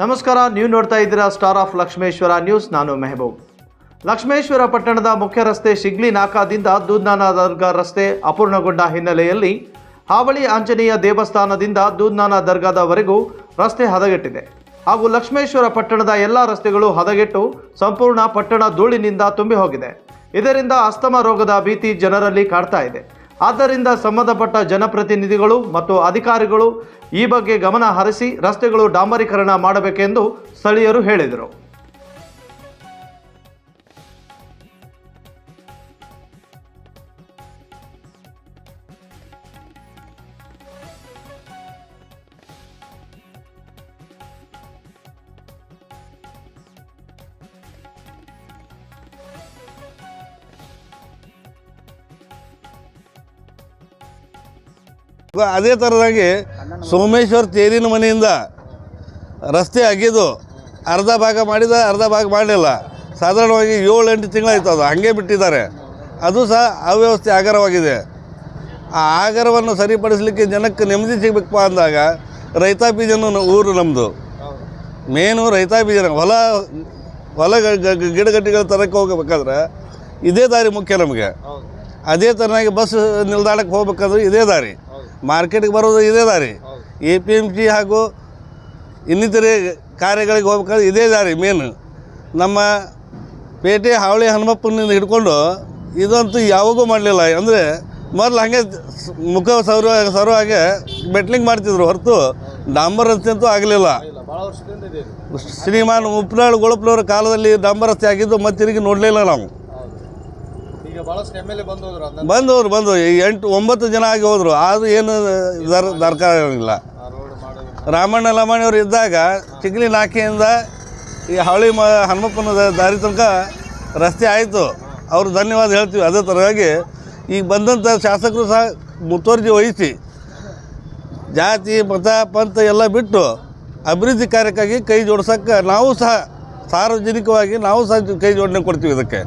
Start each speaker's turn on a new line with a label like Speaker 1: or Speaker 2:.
Speaker 1: ನಮಸ್ಕಾರ, ನೀವು ನೋಡ್ತಾ ಇದ್ದೀರಾ ಸ್ಟಾರ್ ಆಫ್ ಲಕ್ಷ್ಮೇಶ್ವರ ನ್ಯೂಸ್ ನಾನು ಮೆಹಬೂಬ್. ಲಕ್ಷ್ಮೇಶ್ವರ ಪಟ್ಟಣದ ಮುಖ್ಯ ರಸ್ತೆ ಶಿಗ್ಲಿ ನಾಕಾದಿಂದ ದೂದ್ನಾನ ದರ್ಗಾ ರಸ್ತೆ ಅಪೂರ್ಣಗೊಂಡ ಹಿನ್ನೆಲೆಯಲ್ಲಿ ಹಾವಳಿ ಆಂಜನೇಯ ದೇವಸ್ಥಾನದಿಂದ ದೂದ್ನಾನ ದರ್ಗಾದವರೆಗೂ ರಸ್ತೆ ಹದಗೆಟ್ಟಿದೆ. ಹಾಗೂ ಲಕ್ಷ್ಮೇಶ್ವರ ಪಟ್ಟಣದ ಎಲ್ಲ ರಸ್ತೆಗಳು ಹದಗೆಟ್ಟು ಸಂಪೂರ್ಣ ಪಟ್ಟಣ ಧೂಳಿನಿಂದ ತುಂಬಿ ಹೋಗಿದೆ ಇದರಿಂದ ಅಸ್ತಮ ರೋಗದ ಭೀತಿ ಜನರಲ್ಲಿ ಕಾಡ್ತಾ ಇದೆ. ಆದ್ದರಿಂದ ಸಂಬಂಧಪಟ್ಟ ಜನಪ್ರತಿನಿಧಿಗಳು ಮತ್ತು ಅಧಿಕಾರಿಗಳು ಈ ಬಗ್ಗೆ ಗಮನ ಹರಿಸಿ ರಸ್ತೆಗಳು ಡಾಂಬರೀಕರಣ ಮಾಡಬೇಕೆಂದು ಸ್ಥಳೀಯರು ಹೇಳಿದರು.
Speaker 2: ಅದೇ ಥರದಾಗಿ ಸೋಮೇಶ್ವರ್ ತೇರಿನ ಮನೆಯಿಂದ ರಸ್ತೆ ಅಗಿದು ಅರ್ಧ ಭಾಗ ಮಾಡಿದ ಅರ್ಧ ಭಾಗ ಮಾಡಲಿಲ್ಲ. ಸಾಧಾರಣವಾಗಿ ಏಳು ಎಂಟು ತಿಂಗಳಾಯ್ತು ಅದು ಹಾಗೆ ಬಿಟ್ಟಿದ್ದಾರೆ. ಅದು ಸಹ ಅವ್ಯವಸ್ಥೆ ಆಗರವಾಗಿದೆ. ಆ ಆಗರವನ್ನು ಸರಿಪಡಿಸಲಿಕ್ಕೆ ಜನಕ್ಕೆ ನೆಮ್ಮದಿ ಸಿಗಬೇಕಪ್ಪ ಅಂದಾಗ ರೈತಾಪಿ ಜನ ಊರು ನಮ್ಮದು ಮೇನು ರೈತಾಪಿ ಜನ ಹೊಲ ಹೊಲ ಗಿಡಗಟ್ಟಿಗಳು ತರಕ್ಕೆ ಹೋಗಬೇಕಾದ್ರೆ ಇದೇ ದಾರಿ ಮುಖ್ಯ ನಮಗೆ. ಅದೇ ಥರನಾಗಿ ಬಸ್ ನಿಲ್ದಾಣಕ್ಕೆ ಹೋಗ್ಬೇಕಾದ್ರೆ ಇದೇ ದಾರಿ. ಮಾರ್ಕೆಟ್ಗೆ ಬರೋದು ಇದೇ ದಾರಿ. ಎ ಪಿ ಎಂ ಸಿ ಹಾಗೂ ಇನ್ನಿತರೆ ಕಾರ್ಯಗಳಿಗೆ ಹೋಗ್ಬೇಕಾದ್ರೆ ಇದೇ ದಾರಿ ಮೇನ್ ನಮ್ಮ ಪೇಟೆ ಹಾವಳಿ ಹನುಮಪ್ಪನಿಂದ ಹಿಡ್ಕೊಂಡು ಇದಂತೂ ಯಾವಾಗೂ ಮಾಡಲಿಲ್ಲ. ಅಂದರೆ ಮೊದಲು ಹಾಗೆ ಮುಖ ಸೌರ ಸೌರ ಹಾಗೆ ಮೆಟ್ಲಿಂಗ್ ಮಾಡ್ತಿದ್ರು ಹೊರತು ಡಾಂಬರ್ ರಸ್ತೆ ಅಂತೂ ಆಗಲಿಲ್ಲ. ಶ್ರೀಮಾನ್ ಉಪ್ನಾಳ್ ಗೊಳಪ್ನವ್ರ ಕಾಲದಲ್ಲಿ ಡಾಂಬರ್ ರಸ್ತೆ ಆಗಿದ್ದು ಮತ್ತೆ ತಿರುಗಿ ನೋಡಲಿಲ್ಲ ನಾವು
Speaker 3: ಈಗ ಬಹಳಷ್ಟು ಎಂ ಎಲ್ ಎ ಬಂದು ಹೋದ್ರು ಅದನ್ನ
Speaker 2: ಬಂದವರು ಬಂದು ಈ ಎಂಟು ಒಂಬತ್ತು ಜನ ಆಗಿ ಹೋದರು. ಅದು ಏನು ದರ್ ದರ್ಕಾರ
Speaker 3: ಇರಲಿಲ್ಲ
Speaker 2: ರಾಮಣ್ಣ ಲಮಾಣಿಯವರು ಇದ್ದಾಗ ಚಿಗ್ಲಿ ನಾಕೆಯಿಂದ ಈ ಹಳ್ಳಿ ಮ ಹನುಮಪ್ಪನ ದಾರಿ ತನಕ ರಸ್ತೆ ಆಯಿತು. ಅವರು ಧನ್ಯವಾದ ಹೇಳ್ತೀವಿ. ಅದೇ ಥರವಾಗಿ ಈಗ ಬಂದಂಥ ಶಾಸಕರು ಸಹ ಮುತುವರ್ಜಿ ವಹಿಸಿ ಜಾತಿ ಮತ ಪಂಥ ಎಲ್ಲ ಬಿಟ್ಟು ಅಭಿವೃದ್ಧಿ ಕಾರ್ಯಕ್ಕಾಗಿ ಕೈ ಜೋಡ್ಸೋಕ್ಕೆ ನಾವು ಸಹ ಸಾರ್ವಜನಿಕವಾಗಿ ನಾವು ಸಹ ಕೈ ಜೋಡಣೆ ಕೊಡ್ತೀವಿ ಇದಕ್ಕೆ.